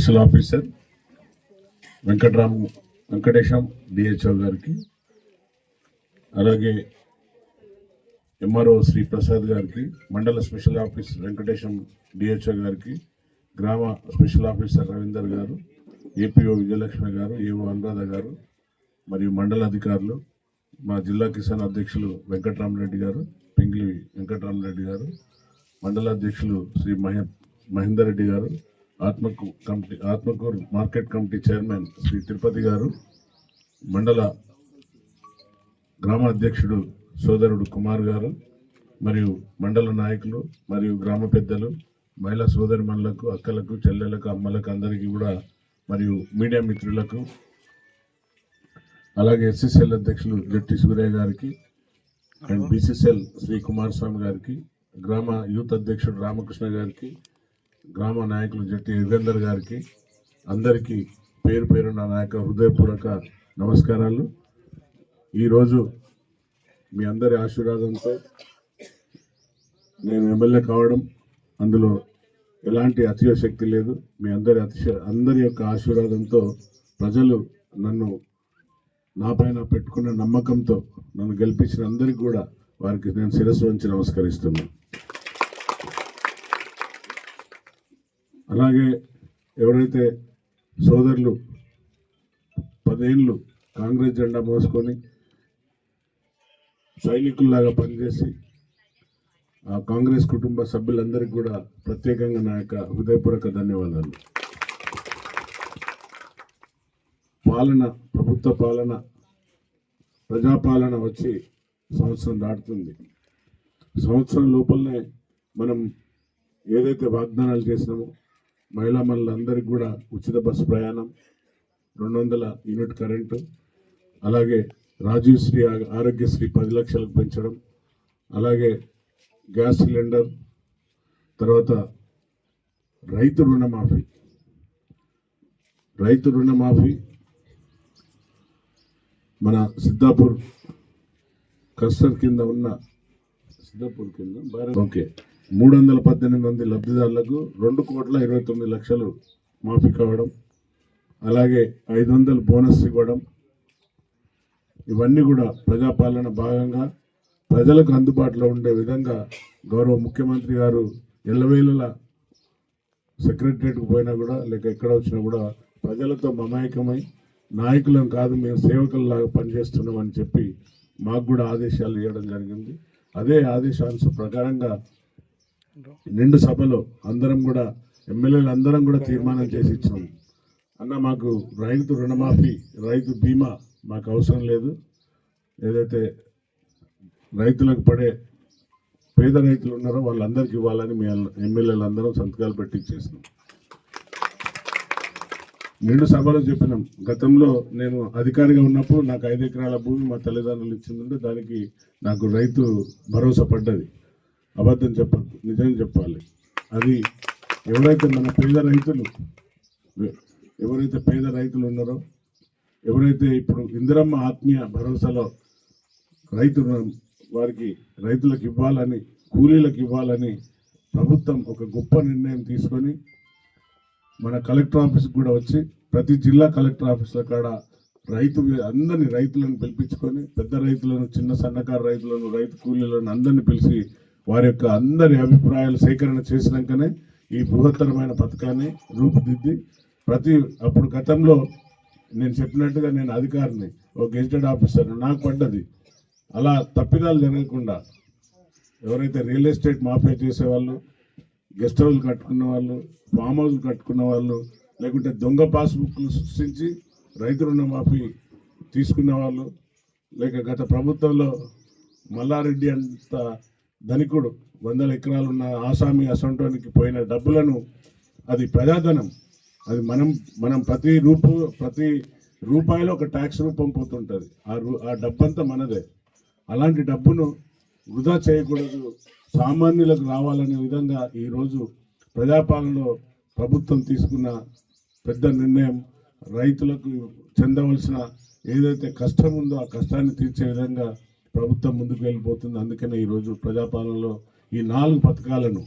Special officer Venkatram Venkatesham D H O గారికి అలాగే MRO Shri Prasad గారికి మండల స్పెషల్ ఆఫీస్ వెంకటేశం డిహెచ్ఓ గారికి గ్రామ స్పెషల్ ఆఫీసర్ రవీందర్ గారు ఏపీఓ విజయలక్ష్మి గారు ఏఓ అనురాధ గారు మరియు మండల అధికారులు మా జిల్లా కిసాన్ అధ్యక్షులు వెంకటరామరెడ్డి గారు పింగ్లి వెంకటరామరెడ్డి గారు మండల అధ్యక్షులు శ్రీ మహే మహేందర్ రెడ్డి గారు ఆత్మకు committee Atmakur market committee chairman Shri Tirupati గారు మండల గ్రామ అధ్యక్షుడు సోదరుడు కుమార్ గారు మరియు మండల నాయకులు మరియు గ్రామ పెద్దలు మహిళా సోదరి మనులకు అక్కలకు చెల్లెలకు అమ్మలకు అందరికీ కూడా మరియు మీడియా మిత్రులకు అలాగే ఎస్ఎస్ఎల్ అధ్యక్షులు జట్టి సూర్య గారికి అండ్ బీసీసీఎల్ శ్రీ కుమారస్వామి గారికి గ్రామ యూత్ అధ్యక్షుడు రామకృష్ణ గారికి గ్రామ నాయకులు జట్టి యుగేందర్ గారికి అందరికీ పేరు పేరు నా నాయక హృదయపూర్వక నమస్కారాలు. ఈరోజు మీ అందరి ఆశీర్వాదంతో నేను ఎమ్మెల్యే కావడం అందులో ఎలాంటి అతిశక్తి లేదు. మీ అందరి అతిశ అందరి యొక్క ఆశీర్వాదంతో ప్రజలు నన్ను నాపైన పెట్టుకున్న నమ్మకంతో నన్ను గెలిపించిన అందరికీ కూడా వారికి నేను శిరస్సు వంచి నమస్కరిస్తున్నాను. అలాగే ఎవరైతే సోదరులు పదేళ్ళు కాంగ్రెస్ జెండా మోసుకొని సైనికుల్లాగా పనిచేసి ఆ కాంగ్రెస్ కుటుంబ సభ్యులందరికీ కూడా ప్రత్యేకంగా నా యొక్క హృదయపూర్వక ధన్యవాదాలు. పాలన ప్రభుత్వ పాలన ప్రజాపాలన వచ్చి సంవత్సరం దాటుతుంది. సంవత్సరం లోపలనే మనం ఏదైతే వాగ్దానాలు చేసినామో మహిళా మనులందరికీ కూడా ఉచిత బస్సు ప్రయాణం రెండు వందల యూనిట్ కరెంటు అలాగే రాజీవ్ శ్రీ ఆ- ఆరోగ్యశ్రీ పది లక్షలకు పెంచడం అలాగే గ్యాస్ సిలిండర్ తర్వాత రైతు రుణమాఫీ. రైతు రుణమాఫీ మన సిద్ధాపూర్ కస్టర్ కింద ఉన్న సిద్ధాపూర్ కింద ఓకే. మూడు వందల పద్దెనిమిది మంది లబ్ధిదారులకు రెండు కోట్ల ఇరవై తొమ్మిది లక్షలు మాఫీ కావడం అలాగే ఐదు వందలు బోనస్ ఇవ్వడం ఇవన్నీ కూడా ప్రజాపాలన భాగంగా ప్రజలకు అందుబాటులో ఉండే విధంగా గౌరవ ముఖ్యమంత్రి గారు ఎల్లవేళల సెక్రటరియట్కి పోయినా కూడా లేక ఎక్కడ వచ్చినా కూడా ప్రజలతో మమాయకమై నాయకులం కాదు మేము సేవకులలాగా పనిచేస్తున్నామని చెప్పి మాకు కూడా ఆదేశాలు ఇవ్వడం జరిగింది. అదే ఆదేశాంశ ప్రకారంగా నిండు సభలో అందరం కూడా ఎమ్మెల్యేలు అందరం కూడా తీర్మానం చేసి ఇచ్చాము అన్న మాకు రైతు రుణమాఫీ రైతు బీమా మాకు అవసరం లేదు. ఏదైతే రైతులకు పడే పేద రైతులు ఉన్నారో వాళ్ళందరికీ ఇవ్వాలని మీ ఎమ్మెల్యేలు అందరం సంతకాలు పెట్టి చేసినాం నిండు సభలో చెప్పినాం. గతంలో నేను అధికారిగా ఉన్నప్పుడు నాకు ఐదు ఎకరాల భూమి మా తల్లిదండ్రులు ఇచ్చిందంటే దానికి నాకు రైతు భరోసా పడ్డది. అబద్ధం చెప్పద్దు. నిజం చెప్పాలి. అది ఎవరైతే మన పేద రైతులు ఎవరైతే పేద రైతులు ఉన్నారో ఎవరైతే ఇప్పుడు ఇందిరమ్మ ఆత్మీయ భరోసాలో రైతు వారికి రైతులకు ఇవ్వాలని కూలీలకు ఇవ్వాలని ప్రభుత్వం ఒక గొప్ప నిర్ణయం తీసుకొని మన కలెక్టర్ ఆఫీస్కి కూడా వచ్చి ప్రతి జిల్లా కలెక్టర్ ఆఫీసుల కాడ రైతు అందరిని రైతులను పిలిపించుకొని పెద్ద రైతులను చిన్న సన్నకారు రైతులను రైతు కూలీలను అందరిని పిలిచి వారి యొక్క అందరి అభిప్రాయాలు సేకరణ చేసినాకనే ఈ బృహత్తరమైన పథకాన్ని రూపుదిద్ది ప్రతి అప్పుడు గతంలో నేను చెప్పినట్టుగా నేను అధికారిని ఒక గెజిటెడ్ ఆఫీసర్ నాకు పడ్డది. అలా తప్పిదాలు జరగకుండా ఎవరైతే రియల్ ఎస్టేట్ మాఫియా చేసేవాళ్ళు గెస్ట్ హౌస్లు కట్టుకున్న వాళ్ళు ఫామ్ హౌస్లు కట్టుకున్న వాళ్ళు లేకుంటే దొంగ పాస్బుక్లు సృష్టించి రైతు రుణమాఫీ తీసుకున్న వాళ్ళు లేక గత ప్రభుత్వంలో మల్లారెడ్డి అంత ధనికుడు వందల ఎకరాలు ఉన్న ఆసామి అసంటోనికి పోయిన డబ్బులను అది ప్రజాధనం. అది మనం మనం ప్రతి రూపు ప్రతి రూపాయిలో ఒక ట్యాక్స్ రూపం పోతుంటుంది. ఆ రూ ఆ డబ్బంతా మనదే. అలాంటి డబ్బును వృధా చేయకూడదు. సామాన్యులకు రావాలనే విధంగా ఈరోజు ప్రజాపాలనలో ప్రభుత్వం తీసుకున్న పెద్ద నిర్ణయం రైతులకు చెందవలసిన ఏదైతే కష్టం ఉందో ఆ కష్టాన్ని తీర్చే విధంగా ప్రభుత్వం ముందుకు వెళ్ళిపోతుంది. అందుకనే ఈరోజు ప్రజాపాలనలో ఈ నాలుగు పథకాలను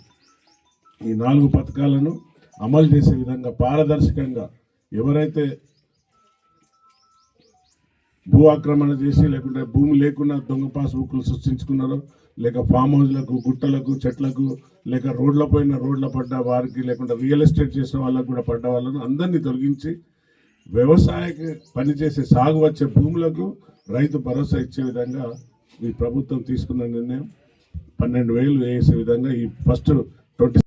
ఈ నాలుగు పథకాలను అమలు చేసే విధంగా పారదర్శకంగా ఎవరైతే భూ ఆక్రమణ చేసి లేకుంటే భూమి లేకుండా దొంగ పాస్బుక్లు సృష్టించుకున్నారో లేక ఫామ్ హౌస్లకు గుట్టలకు చెట్లకు లేక రోడ్ల పైన రోడ్ల పడ్డ వారికి లేకుంటే రియల్ ఎస్టేట్ చేసిన వాళ్ళకు కూడా పడ్డ వాళ్ళను అందరినీ తొలగించి వ్యవసాయకి పనిచేసే సాగు వచ్చే భూములకు రైతు భరోసా ఇచ్చే విధంగా ఈ ప్రభుత్వం తీసుకున్న నిర్ణయం పన్నెండు వేలు వేసే విధంగా ఈ ఫస్ట్ ట్వంటీ